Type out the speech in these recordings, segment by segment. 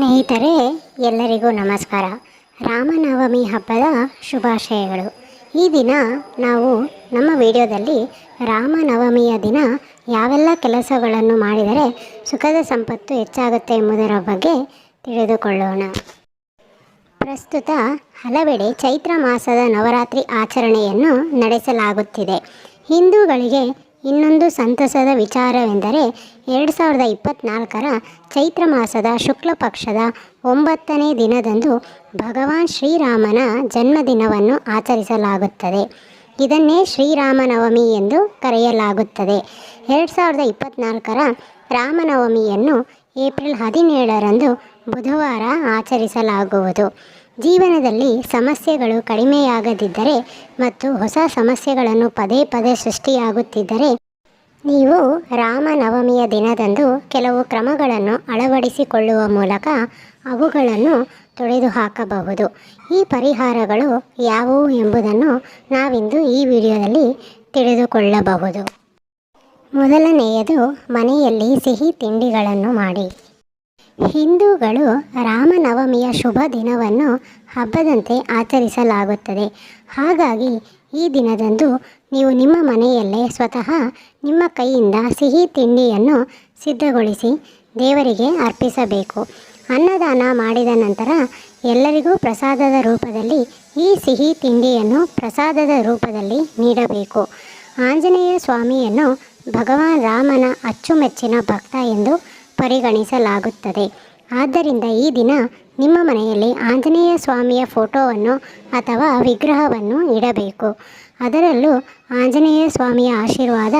ಸ್ನೇಹಿತರೆ, ಎಲ್ಲರಿಗೂ ನಮಸ್ಕಾರ. ರಾಮನವಮಿ ಹಬ್ಬದ ಶುಭಾಶಯಗಳು. ಈ ದಿನ ನಾವು ನಮ್ಮ ವಿಡಿಯೋದಲ್ಲಿ ರಾಮನವಮಿಯ ದಿನ ಯಾವೆಲ್ಲ ಕೆಲಸಗಳನ್ನು ಮಾಡಿದರೆ ಸುಖದ ಸಂಪತ್ತು ಹೆಚ್ಚಾಗುತ್ತೆ ಎಂಬುದರ ಬಗ್ಗೆ ತಿಳಿದುಕೊಳ್ಳೋಣ. ಪ್ರಸ್ತುತ ಹಲವೆಡೆ ಚೈತ್ರ ಮಾಸದ ನವರಾತ್ರಿ ಆಚರಣೆಯನ್ನು ನಡೆಸಲಾಗುತ್ತಿದೆ. ಹಿಂದೂಗಳಿಗೆ ಇನ್ನೊಂದು ಸಂತಸದ ವಿಚಾರವೆಂದರೆ ಎರಡು ಸಾವಿರದ ಇಪ್ಪತ್ತ್ನಾಲ್ಕರ ಚೈತ್ರ ಮಾಸದ ಶುಕ್ಲ ಪಕ್ಷದ ಒಂಬತ್ತನೇ ದಿನದಂದು ಭಗವಾನ್ ಶ್ರೀರಾಮನ ಜನ್ಮದಿನವನ್ನು ಆಚರಿಸಲಾಗುತ್ತದೆ. ಇದನ್ನೇ ಶ್ರೀರಾಮನವಮಿ ಎಂದು ಕರೆಯಲಾಗುತ್ತದೆ. ಎರಡು ಸಾವಿರದ ಇಪ್ಪತ್ತ್ನಾಲ್ಕರ ರಾಮನವಮಿಯನ್ನು ಏಪ್ರಿಲ್ ಹದಿನೇಳರಂದು ಬುಧವಾರ ಆಚರಿಸಲಾಗುವುದು. ಜೀವನದಲ್ಲಿ ಸಮಸ್ಯೆಗಳು ಕಡಿಮೆಯಾಗದಿದ್ದರೆ ಮತ್ತು ಹೊಸ ಸಮಸ್ಯೆಗಳನ್ನು ಪದೇ ಪದೇ ಸೃಷ್ಟಿಯಾಗುತ್ತಿದ್ದರೆ ನೀವು ರಾಮನವಮಿಯ ದಿನದಂದು ಕೆಲವು ಕ್ರಮಗಳನ್ನು ಅಳವಡಿಸಿಕೊಳ್ಳುವ ಮೂಲಕ ಅವುಗಳನ್ನು ತೊಡೆದುಹಾಕಬಹುದು. ಈ ಪರಿಹಾರಗಳು ಯಾವುವು ಎಂಬುದನ್ನು ನಾವಿಂದು ಈ ವಿಡಿಯೋದಲ್ಲಿ ತಿಳಿದುಕೊಳ್ಳಬಹುದು. ಮೊದಲನೆಯದು ಮನೆಯಲ್ಲಿ ಸಿಹಿ ತಿಂಡಿಗಳನ್ನು ಮಾಡಿ. ಹಿಂದೂಗಳು ರಾಮನವಮಿಯ ಶುಭ ದಿನವನ್ನು ಹಬ್ಬದಂತೆ ಆಚರಿಸಲಾಗುತ್ತದೆ. ಹಾಗಾಗಿ ಈ ದಿನದಂದು ನೀವು ನಿಮ್ಮ ಮನೆಯಲ್ಲೇ ಸ್ವತಃ ನಿಮ್ಮ ಕೈಯಿಂದ ಸಿಹಿ ತಿಂಡಿಯನ್ನು ಸಿದ್ಧಗೊಳಿಸಿ ದೇವರಿಗೆ ಅರ್ಪಿಸಬೇಕು. ಅನ್ನದಾನ ಮಾಡಿದ ನಂತರ ಎಲ್ಲರಿಗೂ ಪ್ರಸಾದದ ರೂಪದಲ್ಲಿ ಈ ಸಿಹಿ ತಿಂಡಿಯನ್ನು ಪ್ರಸಾದದ ರೂಪದಲ್ಲಿ ನೀಡಬೇಕು. ಆಂಜನೇಯ ಸ್ವಾಮಿಯನ್ನು ಭಗವಾನ್ ರಾಮನ ಅಚ್ಚುಮೆಚ್ಚಿನ ಭಕ್ತ ಎಂದು ಪರಿಗಣಿಸಲಾಗುತ್ತದೆ. ಆದ್ದರಿಂದ ಈ ದಿನ ನಿಮ್ಮ ಮನೆಯಲ್ಲಿ ಆಂಜನೇಯ ಸ್ವಾಮಿಯ ಫೋಟೋವನ್ನು ಅಥವಾ ವಿಗ್ರಹವನ್ನು ಇಡಬೇಕು. ಅದರಲ್ಲೂ ಆಂಜನೇಯ ಸ್ವಾಮಿಯ ಆಶೀರ್ವಾದ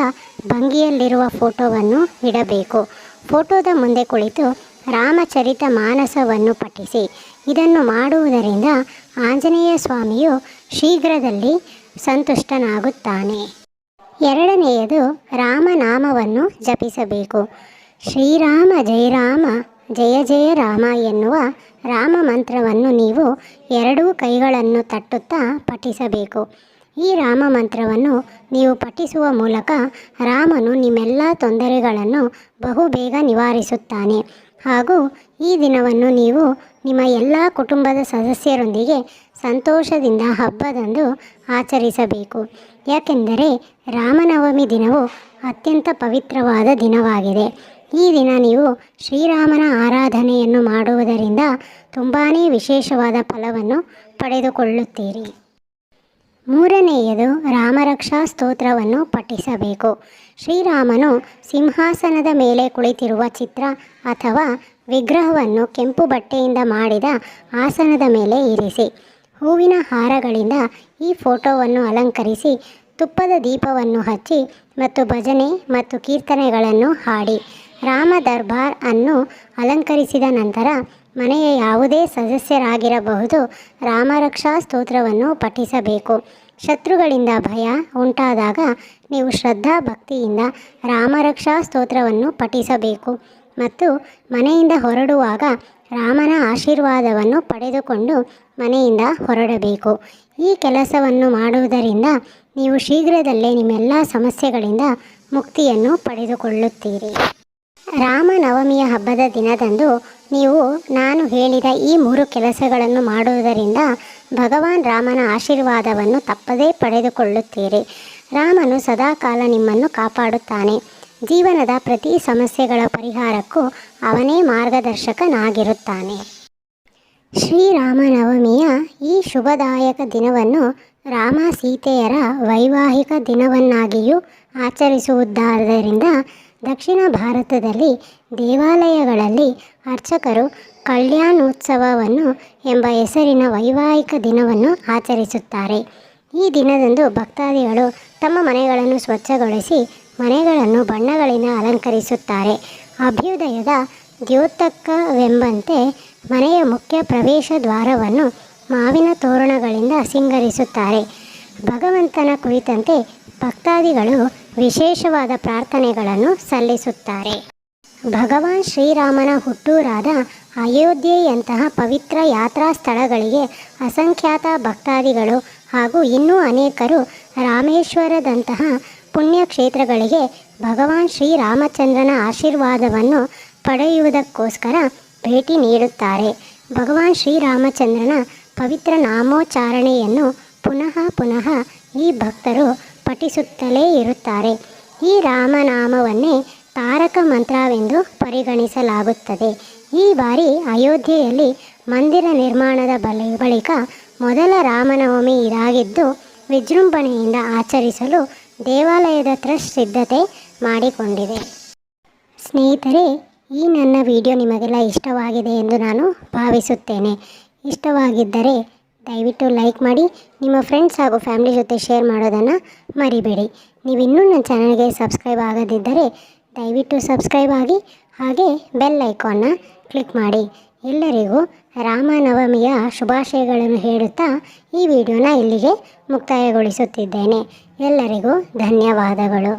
ಭಂಗಿಯಲ್ಲಿರುವ ಫೋಟೋವನ್ನು ಇಡಬೇಕು. ಫೋಟೋದ ಮುಂದೆ ಕುಳಿತು ರಾಮಚರಿತ ಮಾನಸವನ್ನು ಪಠಿಸಿ. ಇದನ್ನು ಮಾಡುವುದರಿಂದ ಆಂಜನೇಯ ಸ್ವಾಮಿಯು ಶೀಘ್ರದಲ್ಲಿ ಸಂತುಷ್ಟನಾಗುತ್ತಾನೆ. ಎರಡನೆಯದು ರಾಮನಾಮವನ್ನು ಜಪಿಸಬೇಕು. ಶ್ರೀರಾಮ, ಜಯ ರಾಮ, ಜಯ ಜಯ ರಾಮ ಎನ್ನುವ ರಾಮ ಮಂತ್ರವನ್ನು ನೀವು ಎರಡೂ ಕೈಗಳನ್ನು ತಟ್ಟುತ್ತಾ ಪಠಿಸಬೇಕು. ಈ ರಾಮ ಮಂತ್ರವನ್ನು ನೀವು ಪಠಿಸುವ ಮೂಲಕ ರಾಮನು ನಿಮ್ಮೆಲ್ಲ ತೊಂದರೆಗಳನ್ನು ಬಹುಬೇಗ ನಿವಾರಿಸುತ್ತಾನೆ. ಹಾಗೂ ಈ ದಿನವನ್ನು ನೀವು ನಿಮ್ಮ ಎಲ್ಲ ಕುಟುಂಬದ ಸದಸ್ಯರೊಂದಿಗೆ ಸಂತೋಷದಿಂದ ಹಬ್ಬದಂದು ಆಚರಿಸಬೇಕು. ಯಾಕೆಂದರೆ ರಾಮನವಮಿ ದಿನವು ಅತ್ಯಂತ ಪವಿತ್ರವಾದ ದಿನವಾಗಿದೆ. ಈ ದಿನ ನೀವು ಶ್ರೀರಾಮನ ಆರಾಧನೆಯನ್ನು ಮಾಡುವುದರಿಂದ ತುಂಬಾ ವಿಶೇಷವಾದ ಫಲವನ್ನು ಪಡೆದುಕೊಳ್ಳುತ್ತೀರಿ. ಮೂರನೆಯದು ರಾಮರಕ್ಷಾ ಸ್ತೋತ್ರವನ್ನು ಪಠಿಸಬೇಕು. ಶ್ರೀರಾಮನು ಸಿಂಹಾಸನದ ಮೇಲೆ ಕುಳಿತಿರುವ ಚಿತ್ರ ಅಥವಾ ವಿಗ್ರಹವನ್ನು ಕೆಂಪು ಬಟ್ಟೆಯಿಂದ ಮಾಡಿದ ಆಸನದ ಮೇಲೆ ಇರಿಸಿ, ಹೂವಿನ ಹಾರಗಳಿಂದ ಈ ಫೋಟೋವನ್ನು ಅಲಂಕರಿಸಿ, ತುಪ್ಪದ ದೀಪವನ್ನು ಹಚ್ಚಿ ಮತ್ತು ಭಜನೆ ಮತ್ತು ಕೀರ್ತನೆಗಳನ್ನು ಹಾಡಿ. ರಾಮ ದರ್ಬಾರ್ ಅನ್ನು ಅಲಂಕರಿಸಿದ ನಂತರ ಮನೆಯ ಯಾವುದೇ ಸದಸ್ಯರಾಗಿರಬಹುದು, ರಾಮರಕ್ಷಾ ಸ್ತೋತ್ರವನ್ನು ಪಠಿಸಬೇಕು. ಶತ್ರುಗಳಿಂದ ಭಯ ಉಂಟಾದಾಗ ನೀವು ಶ್ರದ್ಧಾ ಭಕ್ತಿಯಿಂದ ರಾಮರಕ್ಷಾ ಸ್ತೋತ್ರವನ್ನು ಪಠಿಸಬೇಕು ಮತ್ತು ಮನೆಯಿಂದ ಹೊರಡುವಾಗ ರಾಮನ ಆಶೀರ್ವಾದವನ್ನು ಪಡೆದುಕೊಂಡು ಮನೆಯಿಂದ ಹೊರಡಬೇಕು. ಈ ಕೆಲಸವನ್ನು ಮಾಡುವುದರಿಂದ ನೀವು ಶೀಘ್ರದಲ್ಲೇ ನಿಮ್ಮೆಲ್ಲ ಸಮಸ್ಯೆಗಳಿಂದ ಮುಕ್ತಿಯನ್ನು ಪಡೆದುಕೊಳ್ಳುತ್ತೀರಿ. ರಾಮನವಮಿಯ ಹಬ್ಬದ ದಿನದಂದು ನೀವು, ನಾನು ಹೇಳಿದ ಈ ಮೂರು ಕೆಲಸಗಳನ್ನು ಮಾಡುವುದರಿಂದ ಭಗವಾನ್ ರಾಮನ ಆಶೀರ್ವಾದವನ್ನು ತಪ್ಪದೇ ಪಡೆದುಕೊಳ್ಳುತ್ತೀರಿ. ರಾಮನು ಸದಾಕಾಲ ನಿಮ್ಮನ್ನು ಕಾಪಾಡುತ್ತಾನೆ. ಜೀವನದ ಪ್ರತಿ ಸಮಸ್ಯೆಗಳ ಪರಿಹಾರಕ್ಕೂ ಅವನೇ ಮಾರ್ಗದರ್ಶಕನಾಗಿರುತ್ತಾನೆ. ಶ್ರೀರಾಮನವಮಿಯ ಈ ಶುಭದಾಯಕ ದಿನವನ್ನು ರಾಮ ಸೀತೆಯರ ವೈವಾಹಿಕ ದಿನವನ್ನಾಗಿಯೂ ಆಚರಿಸುವುದಾದ್ದರಿಂದ ದಕ್ಷಿಣ ಭಾರತದಲ್ಲಿ ದೇವಾಲಯಗಳಲ್ಲಿ ಅರ್ಚಕರು ಕಲ್ಯಾಣೋತ್ಸವವನ್ನು ಎಂಬ ಹೆಸರಿನ ವೈವಾಹಿಕ ದಿನವನ್ನು ಆಚರಿಸುತ್ತಾರೆ. ಈ ದಿನದಂದು ಭಕ್ತಾದಿಗಳು ತಮ್ಮ ಮನೆಗಳನ್ನು ಸ್ವಚ್ಛಗೊಳಿಸಿ ಮನೆಗಳನ್ನು ಬಣ್ಣಗಳಿಂದ ಅಲಂಕರಿಸುತ್ತಾರೆ. ಅಭ್ಯುದಯದ ದ್ಯೋತಕವೆಂಬಂತೆ ಮನೆಯ ಮುಖ್ಯ ಪ್ರವೇಶ ದ್ವಾರವನ್ನು ಮಾವಿನ ತೋರಣಗಳಿಂದ ಸಿಂಗರಿಸುತ್ತಾರೆ. ಭಗವಂತನ ಕುರಿತಂತೆ ಭಕ್ತಾದಿಗಳು ವಿಶೇಷವಾದ ಪ್ರಾರ್ಥನೆಗಳನ್ನು ಸಲ್ಲಿಸುತ್ತಾರೆ. ಭಗವಾನ್ ಶ್ರೀರಾಮನ ಹುಟ್ಟೂರಾದ ಅಯೋಧ್ಯೆಯಂತಹ ಪವಿತ್ರ ಯಾತ್ರಾ ಸ್ಥಳಗಳಿಗೆ ಅಸಂಖ್ಯಾತ ಭಕ್ತಾದಿಗಳು ಹಾಗೂ ಇನ್ನೂ ಅನೇಕರು ರಾಮೇಶ್ವರದಂತಹ ಪುಣ್ಯಕ್ಷೇತ್ರಗಳಿಗೆ ಭಗವಾನ್ ಶ್ರೀರಾಮಚಂದ್ರನ ಆಶೀರ್ವಾದವನ್ನು ಪಡೆಯುವುದಕ್ಕೋಸ್ಕರ ಭೇಟಿ ನೀಡುತ್ತಾರೆ. ಭಗವಾನ್ ಶ್ರೀರಾಮಚಂದ್ರನ ಪವಿತ್ರ ನಾಮೋಚ್ಚಾರಣೆಯನ್ನು ಪುನಃ ಪುನಃ ಈ ಭಕ್ತರು ಪಠಿಸುತ್ತಲೇ ಇರುತ್ತಾರೆ. ಈ ರಾಮನಾಮವನ್ನೇ ತಾರಕ ಮಂತ್ರವೆಂದು ಪರಿಗಣಿಸಲಾಗುತ್ತದೆ. ಈ ಬಾರಿ ಅಯೋಧ್ಯೆಯಲ್ಲಿ ಮಂದಿರ ನಿರ್ಮಾಣದ ಬಳಿ, ಬಳಿಕ ಮೊದಲ ರಾಮನವಮಿ ಇದಾಗಿದ್ದು, ವಿಜೃಂಭಣೆಯಿಂದ ಆಚರಿಸಲು ದೇವಾಲಯದ ಟ್ರಸ್ಟ್ ಸಿದ್ಧತೆ ಮಾಡಿಕೊಂಡಿದೆ. ಸ್ನೇಹಿತರೆ, ಈ ನನ್ನ ವಿಡಿಯೋ ನಿಮಗೆಲ್ಲ ಇಷ್ಟವಾಗಿದೆ ಎಂದು ನಾನು ಭಾವಿಸುತ್ತೇನೆ. ಇಷ್ಟವಾಗಿದ್ದರೆ ದಯವಿಟ್ಟು ಲೈಕ್ ಮಾಡಿ ನಿಮ್ಮ ಫ್ರೆಂಡ್ಸ್ ಹಾಗೂ ಫ್ಯಾಮಿಲಿ ಜೊತೆ ಶೇರ್ ಮಾಡೋದನ್ನು ಮರಿಬೇಡಿ. ನೀವು ಇನ್ನೂ ನನ್ನ ಚಾನಲ್ಗೆ ಸಬ್ಸ್ಕ್ರೈಬ್ ಆಗದಿದ್ದರೆ ದಯವಿಟ್ಟು ಸಬ್ಸ್ಕ್ರೈಬ್ ಆಗಿ ಹಾಗೆ ಬೆಲ್ ಐಕಾನ್ನ ಕ್ಲಿಕ್ ಮಾಡಿ. ಎಲ್ಲರಿಗೂ ರಾಮನವಮಿಯ ಶುಭಾಶಯಗಳನ್ನು ಹೇಳುತ್ತಾ ಈ ವಿಡಿಯೋನ ಇಲ್ಲಿಗೆ ಮುಕ್ತಾಯಗೊಳಿಸುತ್ತಿದ್ದೇನೆ. ಎಲ್ಲರಿಗೂ ಧನ್ಯವಾದಗಳು.